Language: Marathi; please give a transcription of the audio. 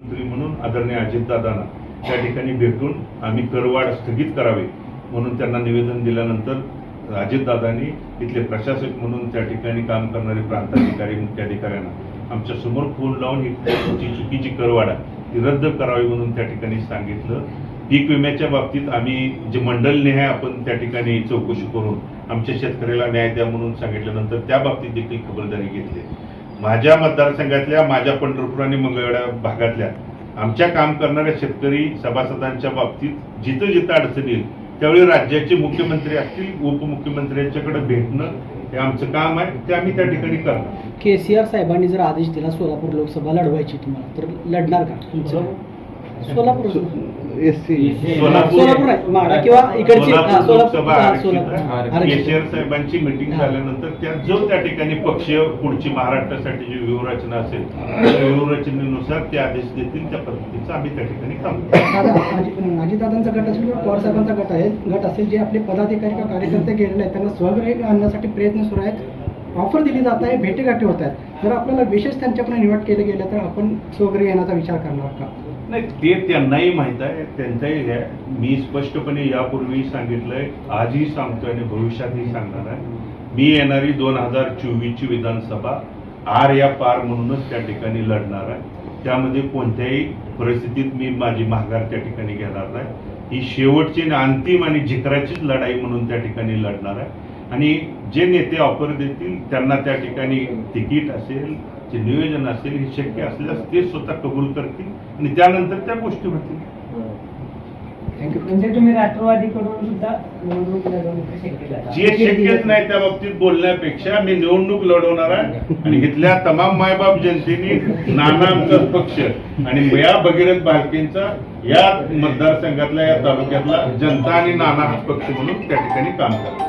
मंत्री म्हणून आदरणीय अजितदादांना त्या ठिकाणी भेटून आम्ही करवाढ स्थगित करावी म्हणून त्यांना निवेदन दिल्यानंतर अजितदादांनी इथले प्रशासक म्हणून त्या ठिकाणी काम करणारे प्रांताधिकारी मुख्याधिकाऱ्यांना आमच्यासमोर फोन लावून ही चुकीची करवाढ आहे ती रद्द करावी म्हणून त्या ठिकाणी सांगितलं. पीक विम्याच्या बाबतीत आम्ही जे मंडल निहाय आपण त्या ठिकाणी चौकशी करून आमच्या शेतकऱ्याला न्याय द्या म्हणून सांगितल्यानंतर त्या बाबतीत देखील खबरदारी घेतली. माझ्या मतदारसंघातल्या माझ्या पंढरपूर आणि मंगळवेढा भागातल्या आमच्या काम करणाऱ्या शेतकरी सभासदांच्या बाबतीत जिथं जिथं अडचण येईल त्यावेळी राज्याचे मुख्यमंत्री असतील उपमुख्यमंत्र्यांच्याकडे भेटणं हे आमचं काम आहे ते आम्ही त्या ठिकाणी करणार. के सी आर साहेबांनी जर आदेश दिला सोलापूर लोकसभा लढवायची तुम्हाला तर लढणार का? तुमचं सोलापूर. S C. सोलापूर- आहे. माडा किंवा इकडची हा, सोलापूर. सोलापूर लोकसभा हा, आरक्षित सोलापूर. आहे. आरक्षित. केसीआर साहेबांची मिटिंग हा. झाल्यानंतर त्या जो त्या ठिकाणी पक्ष पुढची महाराष्ट्रासाठी जी व्यूहरचना असेल त्या व्यूहरचनेनुसार ते आदेश देतील त्या पद्धतीचं आम्ही त्या ठिकाणी काम करू दादा अजि- अजितदादांचा गट असेल किंवा पवार साहेबांचा गट आहे गट असेल जे आपले पदाधिकारी किंवा कार्यकर्ते गेलेले आहेत त्यांना स्वगृही आणण्यासाठी प्रयत्न सुरू आहेत? ऑफर दिली जात आहे भेटेगाठी होत आहेत. जर आपल्याला विशेष त्यांच्याकडे निवड केलं गेलं तर आपण स्वगृही येण्याचा विचार करणार का? नाही ते त्यांनाही माहीत आहे त्यांचाही आहे. मी स्पष्टपणे यापूर्वी सांगितलंय आजही सांगतोय आणि भविष्यातही सांगणार आहे. मी येणारी दोन हजार चोवीसची विधानसभा आर या पार म्हणूनच त्या ठिकाणी लढणार आहे. त्यामध्ये कोणत्याही परिस्थितीत मी माझी माघार त्या ठिकाणी घेणार नाही. ही शेवटची आणि अंतिम आणि जिकराचीच लढाई म्हणून त्या ठिकाणी लढणार आहे. आणि जे नेते ऑफर देतील त्यांना त्या ठिकाणी तिकीट असेल जे नियोजन असेल हे शक्य असल्यास ते स्वतः कबूल करतील आणि त्यानंतर त्या गोष्टी होतील. म्हणजे तुम्ही राष्ट्रवादीकडून सुद्धा निवडणूक लढवण्याची शक्यता आहे. जे शक्यच नाही त्या बाबतीत बोलण्यापेक्षा मी निवडणूक लढवणार आहे. आणि इथल्या तमाम मायबाप जनतेने नाना आमचा पक्ष आणि या भगीरथ बालकेंचा या मतदारसंघातल्या या तालुक्यातला जनता आणि नाना हा पक्ष म्हणून त्या ठिकाणी काम करा